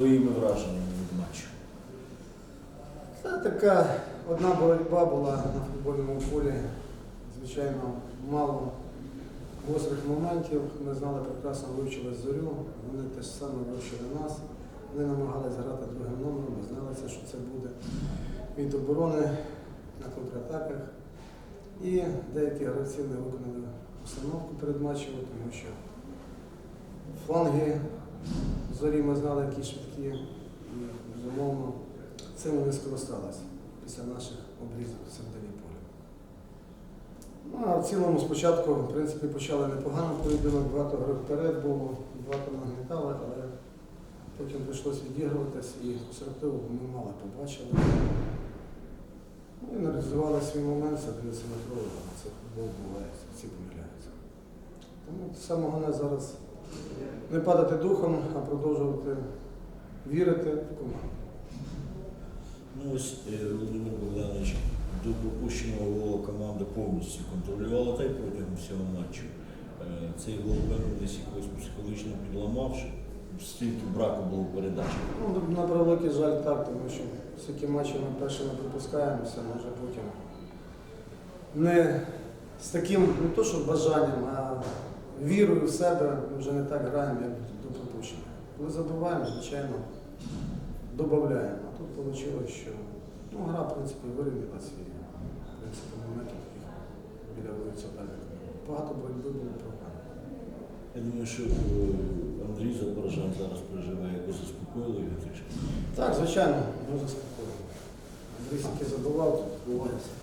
Своїми враженнями від матчу. Це така одна боротьба була на футбольному полі. Звичайно, мало гострих моментів. Ми знали прекрасно вивчили зорю. Вони те ж саме вивчили нас. Вони намагалися грати другим номером, ми знали, що це буде від оборони на контратаках. І деякі гравці не виконали установку передматчеву, тому що фланги зорі ми знали, які швидкі. І, безумовно, цим вони скористалися після наших обрізів в середині поля. Ну, а в цілому спочатку, в принципі, почали непогано поєдинок, багато гри вперед було, багато нагнітали, але потім прийшлося відігруватись і конструктиву ми мало побачили. Ну, і аналізували свій момент, це 11 метровий, це футбол буває, всі помиляються. Тому саме головне зараз не падати духом, а продовжувати вірити в команду. Ну ось е, Володимир Богданович до пропущеного гола команда повністю контролювала та й протягом всього матчу. Е, Цей гол десь якось психологічно підламав, що стільки браку було передач. Ну, на превеликий жаль так, тому що всякі матчі ми першими пропускаємося, може потім не з таким, не то що бажанням, а вірою в себе ми вже не так граємо, як до пропущення. Коли забуваємо, звичайно, додаємо. А тут вийшло, що ну, гра, в принципі, вирівняла свій в принципі, момент біля вулиця суперника. Багато боротьби було програно. Я думаю, що е, Андрій Запорожан зараз переживає якось заспокоїли його трішки. Так, звичайно, ми заспокоїмо. Андрій, який забував, тут бувається.